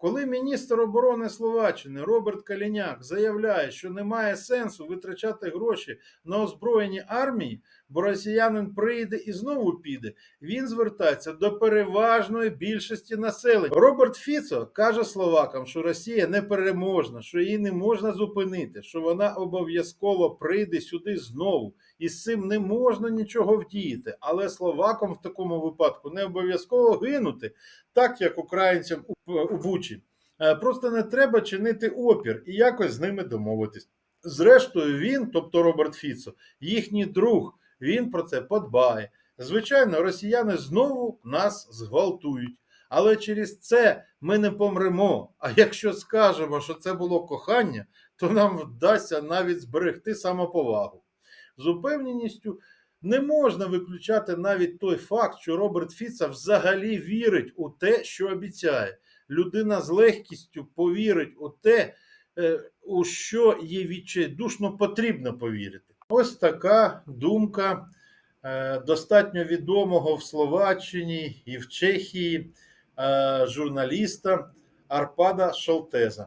Коли міністр оборони Словаччини Роберт Каліняк заявляє, що немає сенсу витрачати гроші на озброєні армії, бо росіянин прийде і знову піде, він звертається до переважної більшості населення. Роберт Фіцо каже словакам, що Росія непереможна, що її не можна зупинити, що вона обов'язково прийде сюди знову, і з цим не можна нічого вдіяти. Але словакам в такому випадку не обов'язково гинути, так як українцям у, Бучі. Е, Просто не треба чинити опір і якось з ними домовитись. Зрештою, він, тобто Роберт Фіцо, їхній друг, він про це подбає. Звичайно, росіяни знову нас зґвалтують. Але через це ми не помремо. А якщо скажемо, що це було кохання, то нам вдасться навіть зберегти самоповагу. З упевненістю не можна виключати навіть той факт, що Роберт Фіца взагалі вірить у те, що обіцяє. Людина з легкістю повірить у те, е, у що їй відчайдушно потрібно повірити. Ось така думка е, достатньо відомого в Словаччині і в Чехії е, журналіста Арпада Шолтеза.